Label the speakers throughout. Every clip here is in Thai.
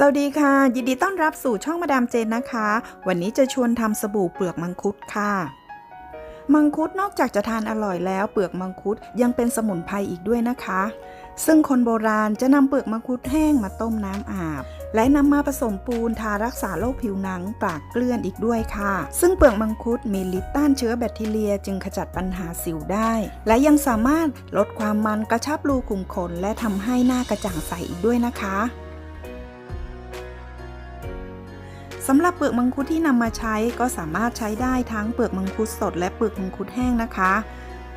Speaker 1: สวัสดีค่ะ ยินดีต้อนรับสู่ช่องมาดามเจนนะคะ วันนี้จะชวนทำสบู่เปลือกมังคุดค่ะ มังคุดนอกจากจะทานอร่อยแล้ว เปลือกมังคุดยังเป็นสมุนไพรอีกด้วยนะคะ ซึ่งคนโบราณจะนำเปลือกมังคุดแห้งมาต้มน้ำอาบ และนำมาผสมปูนทารักษาโรคผิวหนังปากเกลื่อนอีกด้วยค่ะ ซึ่งเปลือกมังคุดมีฤทธิ์ต้านเชื้อแบคทีเรียจึงขจัดปัญหาสิวได้ และยังสามารถลดความมันกระชับรูขุมขนและทำให้หน้ากระจ่างใสอีกด้วยนะคะ สำหรับเปลือกมังคุดที่นำมาใช้ก็สามารถใช้ได้ทั้งเปลือกมังคุดสดและเปลือกมังคุดแห้งนะคะ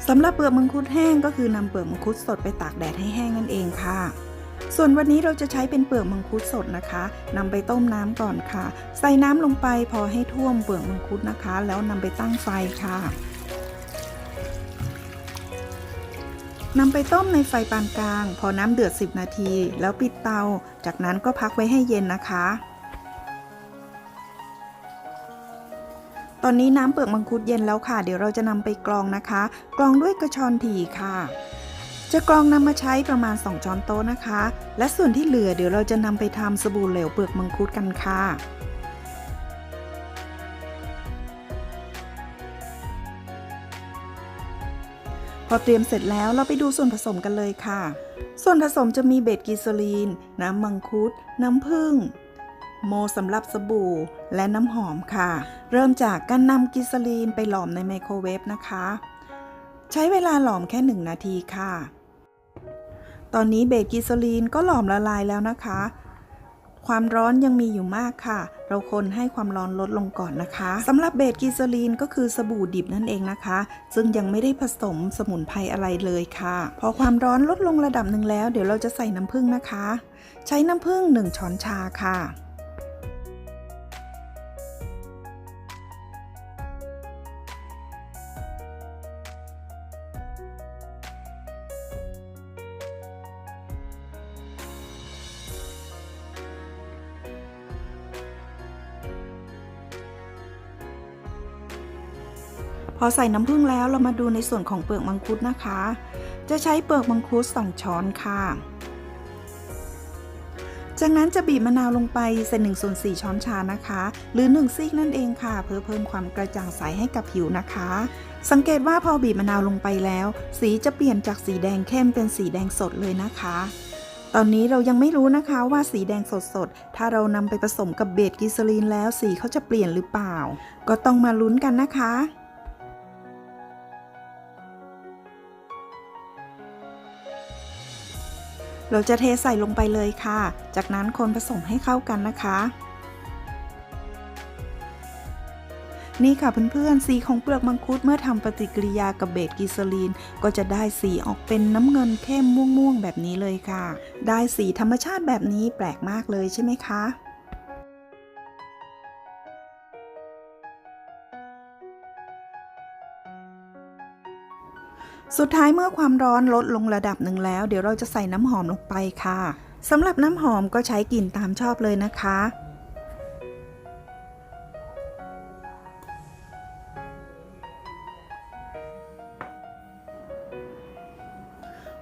Speaker 1: สำหรับเปลือกมังคุดแห้งก็คือนำเปลือกมังคุดสดไปตากแดดให้แห้งนั่นเองค่ะ ส่วนวันนี้เราจะใช้เป็นเปลือกมังคุดสดนะคะนำไปต้มน้ำก่อนค่ะ ใส่น้ำลงไปพอให้ท่วมเปลือกมังคุดนะคะ แล้วนำไปตั้งไฟค่ะนำไปต้มในไฟปานกลาง พอน้ำเดือด 10 นาที แล้วปิดเตา จากนั้นก็พักไว้ให้เย็นนะคะ ตอนนี้น้ำเปลือกมังคุดเย็นแล้วค่ะ เดี๋ยวเราจะนำไปกรองนะคะ กรองด้วยกระชอนถี่ค่ะ จะกรองนำมาใช้ประมาณ 2 ช้อนโต๊ะนะคะ และส่วนที่เหลือเดี๋ยวเราจะนำไปทำสบู่เหลวเปลือกมังคุดกันค่ะพอเตรียมเสร็จแล้วเราไปดูส่วนผสมกันเลยค่ะ ส่วนผสมจะมีเบตกิโซลีน น้ำมังคุด น้ำผึ้ง โมสำหรับสบู่และน้ำหอมค่ะ เริ่มจากการนำกิโซลีนไปหลอมในไมโครเวฟนะคะ ใช้เวลาหลอมแค่ 1 นาทีค่ะ ตอนนี้เบสกิโซลีนก็หลอมละลายแล้วนะคะ ความร้อนยังมีอยู่มากค่ะ เราคนให้ความร้อนลดลงก่อนนะคะสำหรับเบสกิโซลีนก็คือสบู่ดิบนั่นเองนะคะ ซึ่งยังไม่ได้ผสมสมุนไพรอะไรเลยค่ะ พอความร้อนลดลงระดับหนึ่งแล้ว เดี๋ยวเราจะใส่น้ำผึ้งนะคะ ใช้น้ำผึ้ง1ช้อนชาค่ะ พอใส่น้ำผึ้งแล้วเรามาดูในส่วนของเปลือกมังคุดนะคะ จะใช้เปลือกมังคุด2ช้อนค่ะ จากนั้นจะบีบมะนาวลงไปใส่1ส่วน4ช้อนชานะคะ หรือ1ซีกนั่นเองค่ะ เพื่อเพิ่มความกระจ่างใสให้กับผิวนะคะ สังเกตว่าพอบีบมะนาวลงไปแล้ว สีจะเปลี่ยนจากสีแดงเข้มเป็นสีแดงสดเลยนะคะ ตอนนี้เรายังไม่รู้นะคะว่าสีแดงสดๆถ้าเรานำไปผสมกับเบสกิสลีนแล้วสีเขาจะเปลี่ยนหรือเปล่า ก็ต้องมาลุ้นกันนะคะ เราจะเทใส่ลงไปเลยค่ะ จากนั้นคนผสมให้เข้ากันนะคะ นี่ค่ะเพื่อนๆ สีของเปลือกมังคุดเมื่อทำปฏิกิริยากับเบสกิสลีน ก็จะได้สีออกเป็นน้ำเงินเข้มม่วงๆ แบบนี้เลยค่ะ ได้สีธรรมชาติแบบนี้แปลกมากเลยใช่ไหมคะ สุดท้ายเมื่อความร้อนลดลงระดับหนึ่งแล้ว เดี๋ยวเราจะใส่น้ำหอมลงไปค่ะสำหรับน้ำหอมก็ใช้กลิ่นตามชอบเลยนะคะ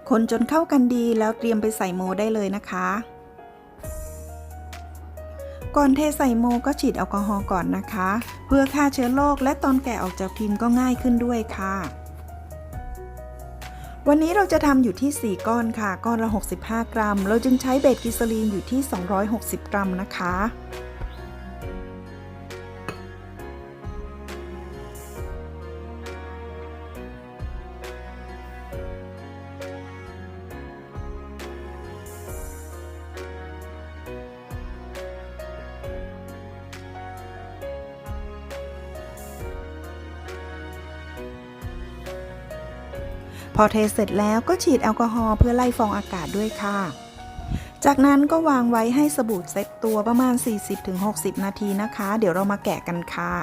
Speaker 1: คนจนเข้ากันดีแล้วเตรียมไปใส่โมได้เลยนะคะ ก่อนเทใส่โมก็ฉีดแอลกอฮอล์ก่อนนะคะ เพื่อฆ่าเชื้อโรคและตอนแกะออกจากพิมพ์ก็ง่ายขึ้นด้วยค่ะ วันนี้เราจะทำอยู่ที่ 4 ก้อนค่ะ ก้อนละ 65 กรัม เราจึงใช้เบสกิสลีนอยู่ที่ 260 กรัมนะคะ อเทเสร็จแล้วก็ฉีดแอลกอฮอล์เพื่อไล่ฟองอากาศด้วยค่ะ จากนั้นก็วางไว้ให้สบู่เซ็ตตัวประมาณ 40-60 นาทีนะคะ เดี๋ยวเรามาแกะกันค่ะ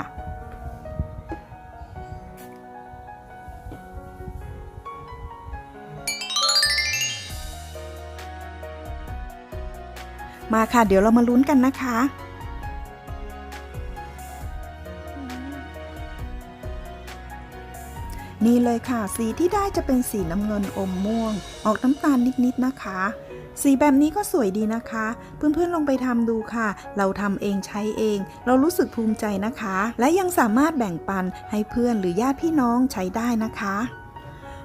Speaker 1: มาค่ะ เดี๋ยวเรามาลุ้นกันนะคะ นี่เลยค่ะ สีที่ได้จะเป็นสีน้ำเงินอมม่วง ออกน้ำตาลนิดๆนะคะ สีแบบนี้ก็สวยดีนะคะ เพื่อนๆลองไปทำดูค่ะ เราทำเองใช้เอง เรารู้สึกภูมิใจนะคะ และยังสามารถแบ่งปันให้เพื่อนหรือญาติพี่น้องใช้ได้นะคะ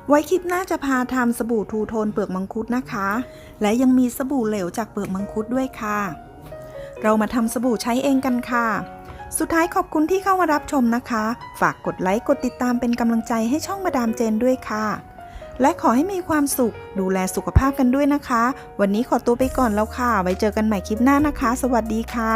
Speaker 1: ไว้คลิปหน้าจะพาทำสบู่ทูโทนเปลือกมังคุดนะคะ และยังมีสบู่เหลวจากเปลือกมังคุดด้วยค่ะ เรามาทำสบู่ใช้เองกันค่ะ สุดท้ายขอบคุณที่เข้ามารับชมนะคะ ฝากกดไลค์กดติดตามเป็นกำลังใจให้ช่องมาดามเจนด้วยค่ะ และขอให้มีความสุขดูแลสุขภาพกันด้วยนะคะ วันนี้ขอตัวไปก่อนแล้วค่ะ ไว้เจอกันใหม่คลิปหน้านะคะ สวัสดีค่ะ